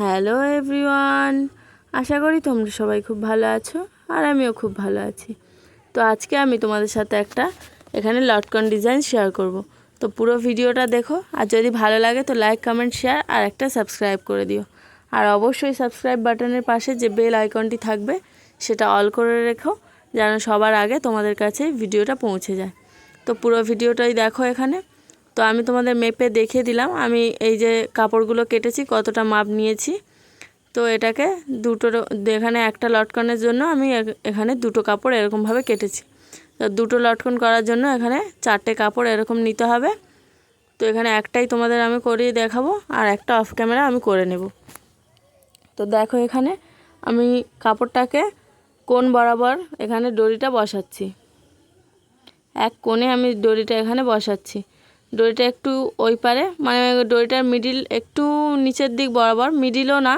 Hello everyone আশা করি তোমরা সবাই খুব ভালো আছো আর আমিও খুব ভালো আছি। তো আজকে আমি তোমাদের সাথে একটা এখানে লটকন ডিজাইন শেয়ার করব। তো পুরো ভিডিওটা দেখো, আর যদি ভালো লাগে তো লাইক কমেন্ট শেয়ার আর একটা সাবস্ক্রাইব করে দিও। আর অবশ্যই সাবস্ক্রাইব বাটনের পাশে যে বেল আইকনটি থাকবে, সেটা অল করে রেখো, যেন সবার আগে তোমাদের কাছে ভিডিওটা পৌঁছে যায়। তো পুরো ভিডিওটাই দেখো এখানে। তো আমি তোমাদের মেপে দেখিয়ে দিলাম। আমি এই যে কাপড়গুলো কেটেছি, কতটা মাপ নিয়েছি। তো এটাকে দুটো এখানে একটা লটকনের জন্য আমি এখানে দুটো কাপড় এরকমভাবে কেটেছি। তো দুটো লটকন করার জন্য এখানে চারটে কাপড় এরকম নিতে হবে। তো এখানে একটাই তোমাদের আমি করিয়ে দেখাবো, আর একটা অফ ক্যামেরা আমি করে নেব। তো দেখো এখানে আমি কাপড়টাকে কোন বরাবর এখানে দড়িটা বসাচ্ছি। এক কোণে আমি দড়িটা এখানে বসাচ্ছি। দড়িটা একটু ওই পারে মানে দড়িটার মিডিল একটু নিচের দিক বরাবর মিডিলও না,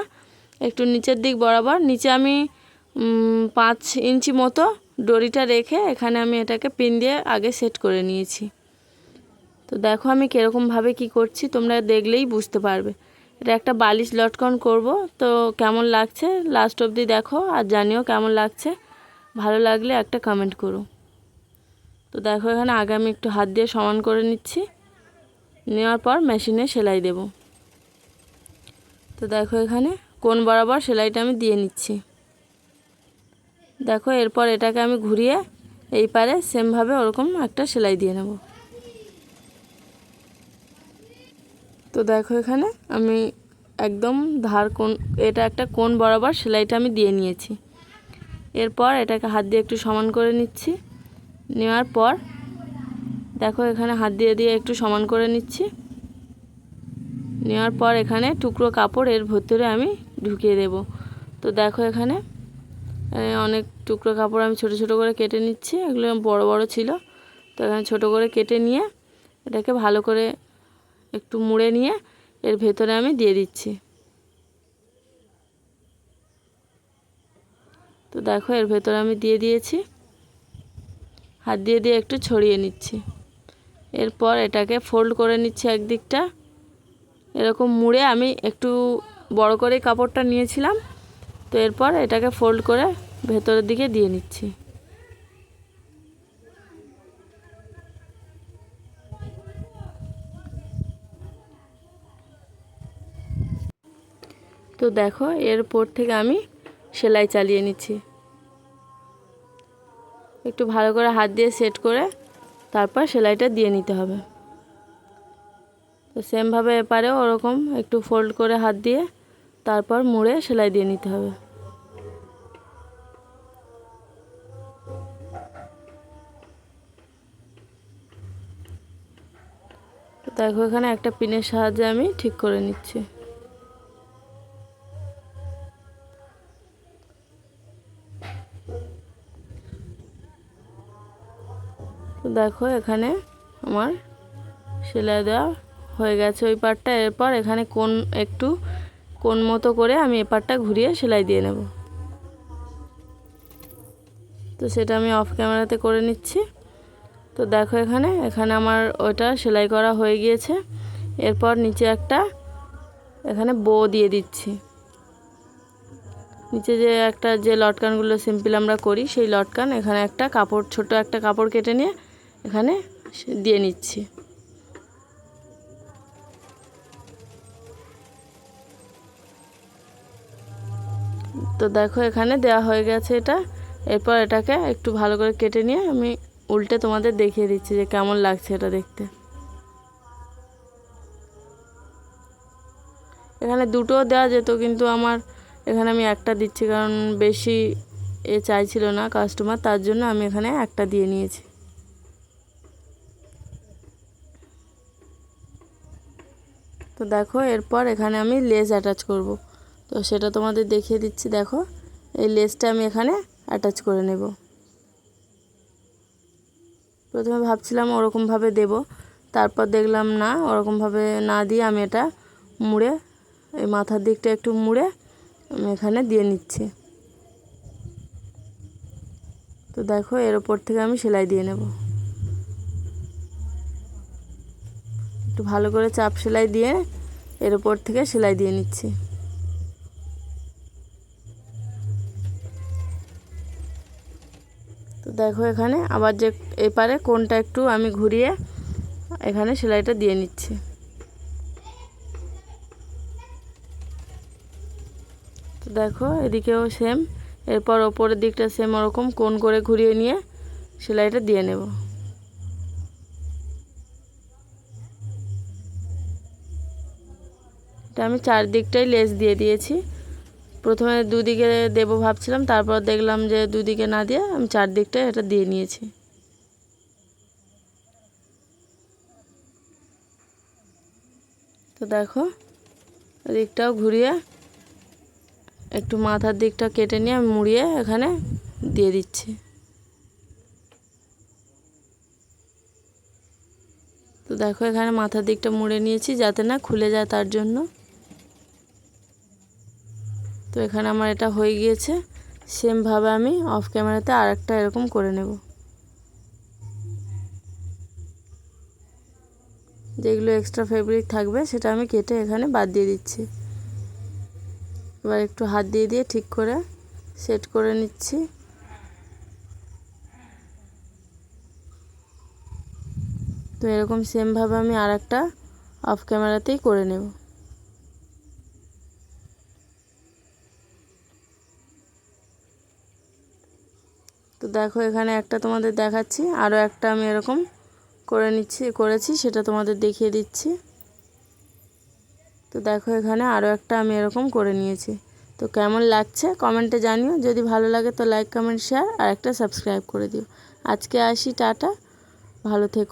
একটু নিচের দিক বরাবর। নিচে আমি পাঁচ ইঞ্চি মতো দড়িটা রেখে এখানে আমি এটাকে পিন দিয়ে আগে সেট করে নিয়েছি। তো দেখো আমি কীরকমভাবে কি করছি, তোমরা দেখলেই বুঝতে পারবে। এটা একটা বালিশ লটকন করব, তো কেমন লাগছে? লাস্ট অবধি দেখো আর জানিও কেমন লাগছে। ভালো লাগলে একটা কমেন্ট করো। তো দেখো এখানে আগে আমি একটু হাত দিয়ে সমান করে নিচ্ছি। নেওয়ার পর মেশিনে সেলাই দেব। তো দেখো এখানে কোন বরাবর সেলাইটা আমি দিয়ে নিচ্ছি। দেখো এরপর এটাকে আমি ঘুরিয়ে এই পারে সেমভাবে ওরকম একটা সেলাই দিয়ে নেব। তো দেখো এখানে আমি একদম ধার কোন, এটা একটা কোন বরাবর সেলাইটা আমি দিয়ে নিয়েছি। এরপর এটাকে হাত দিয়ে একটু সমান করে নিচ্ছি। নেওয়ার পর দেখো, এখানে হাত দিয়ে দিয়ে একটু সমান করে নিচ্ছি। নেওয়ার পর এখানে টুকরো কাপড় এর ভেতরে আমি ঢুকিয়ে দেব। তো দেখো এখানে অনেক টুকরো কাপড় আমি ছোট ছোট করে কেটে নিচ্ছি, এগুলো বড় বড় ছিল। তো এখানে ছোট করে কেটে নিয়ে এটাকে ভালো করে একটু মুড়ে নিয়ে এর ভেতরে আমি দিয়ে দিচ্ছি। তো দেখো, এর ভেতরে আমি দিয়ে দিয়েছি। হাত দিয়ে দিয়ে একটু ছড়িয়ে নিচ্ছি। এরপর এটাকে ফোল্ড করে নিচ্ছে একদিকটা। এরকম মুড়ে আমি একটু বড় করে কাপড়টা নিয়েছিলাম। তো এরপর এটাকে ফোল্ড করে ভেতরের দিকে দিয়ে নিচ্ছি। তো দেখো, এরপর থেকে আমি সেলাই চালিয়ে নিচ্ছি। একটু ভালো করে হাত দিয়ে সেট করে তারপর সেলাইটা দিয়ে নিতে হবে। তো সেমভাবে এপারেও ওরকম একটু ফোল্ড করে হাত দিয়ে তারপর মুড়ে সেলাই দিয়ে নিতে হবে। দেখো এখানে একটা পিনের সাহায্যে আমি ঠিক করে নিচ্ছি। দেখো এখানে আমার সেলাই দেওয়া হয়ে গেছে ওই পাটটা। এরপর এখানে কোন একটু কোন মতো করে আমি এ পাটটা ঘুরিয়ে সেলাই দিয়ে নেব। তো সেটা আমি অফ ক্যামেরাতে করে নিচ্ছি। তো দেখো এখানে এখানে আমার ওইটা সেলাই করা হয়ে গিয়েছে। এরপর নিচে একটা এখানে বো দিয়ে দিচ্ছি। নিচে যে একটা যে লটকানগুলো সিম্পল আমরা করি, সেই লটকান এখানে একটা কাপড়, ছোট একটা কাপড় কেটে নিয়ে এখানে দিয়ে নিচ্ছি। তো দেখো এখানে দেওয়া হয়ে গেছে এটা। এরপর এটাকে একটু ভালো করে কেটে নিয়ে আমি উল্টে তোমাদের দেখিয়ে দিচ্ছি যে কেমন লাগছে এটা দেখতে। এখানে দুটো দেওয়া যেত, কিন্তু আমার এখানে আমি একটা দিচ্ছি, কারণ বেশি এ চাইছিল না কাস্টমার তার জন্য আমি এখানে একটা দিয়ে নিয়েছি। তো দেখো, এরপর এখানে আমি লেস অ্যাটাচ করব। তো সেটা তোমাদের দেখিয়ে দিচ্ছি, দেখো। এই লেসটা আমি এখানে অ্যাটাচ করে নেব। প্রথমে ভাবছিলাম ওরকমভাবে দেব, তারপর দেখলাম না, ওরকমভাবে না দিয়ে আমি এটা মুড়ে, এই মাথার দিকটা একটু মুড়ে আমি এখানে দিয়ে নিচ্ছি। তো দেখো, এর ওপর থেকে আমি সেলাই দিয়ে নেব। একটু ভালো করে চাপ সেলাই দিয়ে এর উপর থেকে সেলাই দিয়ে নিচ্ছি। তো দেখো এখানে আবার যে এপারে কোনটা একটু আমি ঘুরিয়ে এখানে সেলাইটা দিয়ে নিচ্ছি। তো দেখো এদিকেও সেম এরপর ওপরের দিকটা সেম ওরকম, কোন করে ঘুরিয়ে নিয়ে সেলাইটা দিয়ে নেব। এটা আমি চারদিকটাই লেস দিয়ে দিয়েছি। প্রথমে দুদিকে দেবো ভাবছিলাম, তারপর দেখলাম যে দুদিকে না দিয়ে আমি চারদিকটাই এটা দিয়ে নিয়েছি। তো দেখো দিকটাও ঘুরিয়ে একটু মাথার দিকটা কেটে নিয়ে আমি মুড়িয়ে এখানে দিয়ে দিচ্ছি। তো দেখো এখানে মাথার দিকটা মুড়ে নিয়েছি যাতে না খুলে যায় তার জন্য। তো এখানে আমার এটা হয়ে গিয়েছে। সেমভাবে আমি অফ ক্যামেরাতে আর একটা এরকম করে নেব। যেগুলো এক্সট্রা ফেব্রিক থাকবে, সেটা আমি কেটে এখানে বাদ দিয়ে দিচ্ছি। এবার একটু হাত দিয়ে দিয়ে ঠিক করে সেট করে নিচ্ছি। তো এরকম সেমভাবে আমি আর একটা অফ ক্যামেরাতেই করে নেব। তো দেখো এখানে একটা তোমাদের দেখাচ্ছি আরও একটা আমি এরকম করে নিচ্ছি, করেছি, সেটা তোমাদের দেখিয়ে দিচ্ছি। তো দেখো এখানে আরও একটা আমি এরকম করে নিয়েছি। তো কেমন লাগছে কমেন্টে জানিও, যদি ভালো লাগে তো লাইক, কমেন্ট, শেয়ার আর একটা সাবস্ক্রাইব করে দিও। আজকে আসি, টাটা, ভালো থেকো।